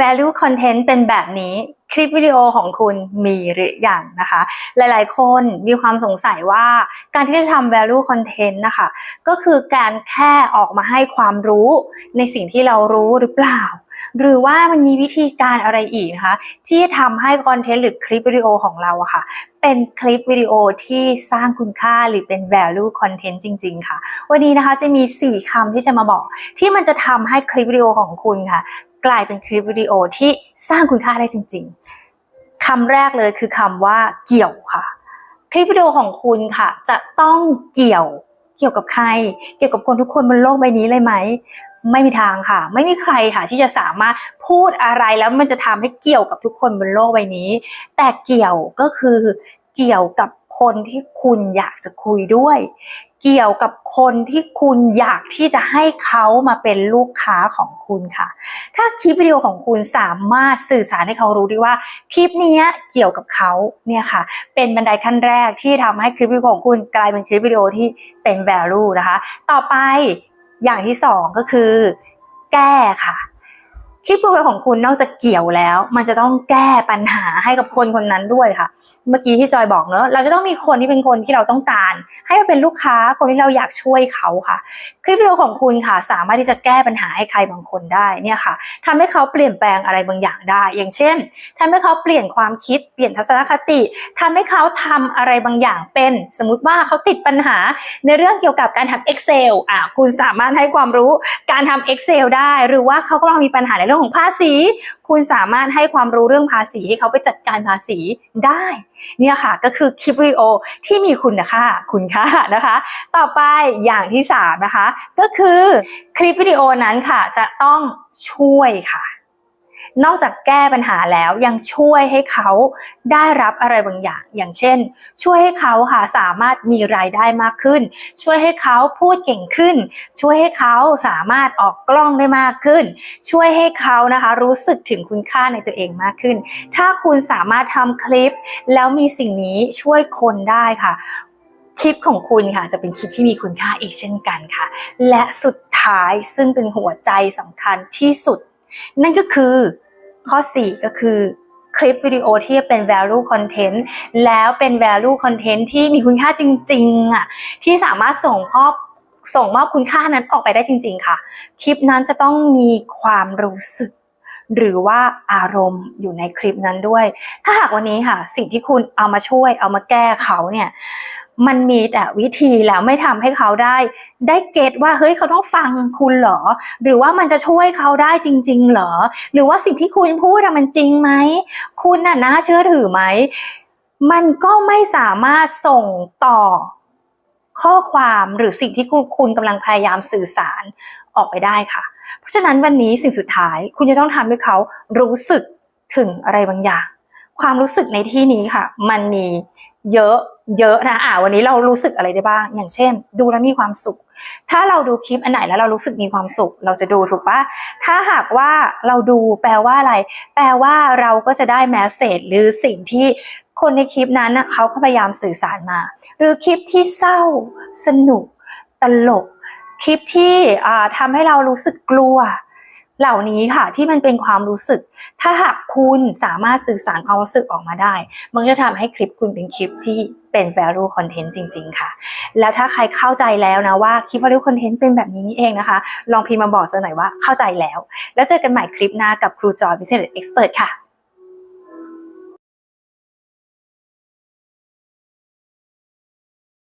value content เป็นแบบนี้คลิปวิดีโอของคุณมีหรืออยังนะคะ หลายๆ คนมีความสงสัยว่าการที่จะทำ value content นะคะก็คือการแค่ออกมาให้ความรู้ในสิ่งที่เรารู้หรือเปล่า หรือว่ามันมีวิธีการอะไรอีกนะคะที่จะทำให้คอนเทนต์หรือคลิปวิดีโอของเราอะค่ะ เป็นคลิปวิดีโอที่สร้างคุณค่าหรือเป็น value content จริง ๆ ค่ะ วันนี้นะคะจะมี 4คำที่จะมาบอก ที่มันจะทำให้คลิปวิดีโอของคุณค่ะ กลายเป็นคลิปวิดีโอที่สร้างคุณค่าได้จริง ๆคำแรกเลยคือคำว่าเกี่ยวค่ะ คลิปวิดีโอของคุณค่ะ จะต้องเกี่ยวเกี่ยวกับใคร เกี่ยวกับคนทุกคนบนโลกใบนี้เลยไหมไม่มีทางค่ะ ไม่มีใครค่ะที่จะสามารถพูดอะไรแล้วมันจะทำให้เกี่ยวกับทุกคนบนโลกใบนี้ แต่เกี่ยวก็คือเกี่ยวกับคนที่คุณอยากจะคุยด้วย เกี่ยวกับคนที่คุณอยากที่จะให้เขามาเป็นลูกค้าของคุณค่ะ ถ้าคลิปวิดีโอของคุณสามารถสื่อสารให้เขารู้ได้ว่าคลิปนี้เกี่ยวกับเขาเนี่ยค่ะ เป็นบันไดขั้นแรกที่ทำให้คลิปวิดีโอของคุณกลายเป็นคลิปวิดีโอที่เป็น value นะคะ ต่อไปอย่างที่สองก็คือ แก้ค่ะ คลิปวิดีโอของคุณนอกจากเกี่ยวแล้ว มันจะต้องแก้ปัญหาให้กับคนคนนั้นด้วยค่ะ เมื่อกี้ที่จอยบอกเนอะเราจะต้องมีคนที่เป็นคนที่เราต้องการ ให้มาเป็นลูกค้าคนที่เราอยากช่วยเขาค่ะ คลิปวิดีโอของคุณค่ะ สามารถที่จะแก้ปัญหาให้ใครบางคนได้เนี่ยค่ะทำให้เขาเปลี่ยนแปลงอะไรบางอย่างได้ อย่างเช่นทำให้เขาเปลี่ยนความคิดเปลี่ยนทัศนคติทำให้เขาทำอะไรบางอย่างเป็น สมมติว่าเขาติดปัญหาในเรื่องเกี่ยวกับการทำ Excel อะคุณสามารถให้ความรู้การทำ Excel ได้ หรือว่าเขากำลังมีปัญหาในเรื่องของภาษี คุณสามารถให้ความรู้เรื่องภาษีให้เขาไปจัดการภาษีได้ เนี่ยค่ะก็คือคลิปวิดีโอที่มีคุณค่าคุณค่านะคะ ต่อไปอย่างที่สามนะคะ ก็คือคลิปวิดีโอนั้นค่ะจะต้องช่วยค่ะ นอกจากแก้ปัญหาแล้วยังช่วยให้เขาได้รับอะไรบางอย่าง อย่างเช่น ช่วยให้เขาค่ะสามารถมีรายได้มากขึ้น ช่วยให้เขาพูดเก่งขึ้น ช่วยให้เขาสามารถออกกล้องได้มากขึ้น ช่วยให้เขานะคะรู้สึกถึงคุณค่าในตัวเองมากขึ้น ถ้าคุณสามารถทำคลิป แล้วมีสิ่งนี้ช่วยคนได้ค่ะคลิปของคุณค่ะจะเป็นคลิปที่มีคุณค่าอีกเช่นกันค่ะ และสุดท้ายซึ่งเป็นหัวใจสำคัญที่สุด นั่นก็คือข้อ 4 ก็คือคลิปวิดีโอที่เป็น value content แล้วเป็น value content ที่มีคุณค่าจริงๆอะที่สามารถส่งมอบส่งมอบคุณค่านั้นออกไปได้จริง ๆ ค่ะ คลิปนั้นจะต้องมีความรู้สึก หรือว่าอารมณ์อยู่ในคลิปนั้นด้วย ถ้าหากวันนี้ค่ะ สิ่งที่คุณเอามาช่วยเอามาแก้เขาเนี่ย มันมีแต่วิธีแล้วไม่ทำให้เขาได้ ได้เก็ตว่าเฮ้ยเขาต้องฟังคุณเหรอ หรือว่ามันจะช่วยเขาได้จริง ๆ เหรอ หรือว่าสิ่งที่คุณพูดอะมันจริงไหมคุณน่ะน่าเชื่อถือไหมมันก็ไม่สามารถส่งต่อข้อความหรือสิ่งที่คุณคุณกำลังพยายามสื่อสารออกไปได้ค่ะ เพราะฉะนั้นวันนี้สิ่งสุดท้ายคุณจะต้องทำให้เขารู้สึกถึงอะไรบางอย่าง ความรู้สึกในที่นี้ค่ะ มันมีเยอะ เยอะนะอ่าวันนี้เรารู้สึกอะไรได้บ้าง อย่างเช่น ดูแล้วมีความสุข ถ้าเราดูคลิปอันไหนแล้วเรารู้สึกมีความสุข เราจะดูถูกปะถ้าหากว่าเราดูแปลว่าอะไร แปลว่าเราก็จะได้แมสเซจหรือสิ่งที่คนในคลิปนั้นเขาพยายามสื่อสารมา หรือคลิปที่เศร้า สนุก ตลก คลิปที่อ่าทำให้เรารู้สึกกลัว เหล่านี้ค่ะที่มันเป็นความรู้สึก ถ้าหากคุณสามารถสื่อสารความรู้สึกออกมาได้ มันจะทำให้คลิปคุณเป็นคลิปที่เป็น value content จริง ๆ ค่ะ แล้วถ้าใครเข้าใจแล้วนะว่าคลิป value content เป็นแบบนี้นี่เองนะคะ ลองพิมพ์มาบอกเจอหน่อยว่าเข้าใจแล้ว แล้วเจอกันใหม่คลิปหน้ากับครูจอย Business Expert ค่ะ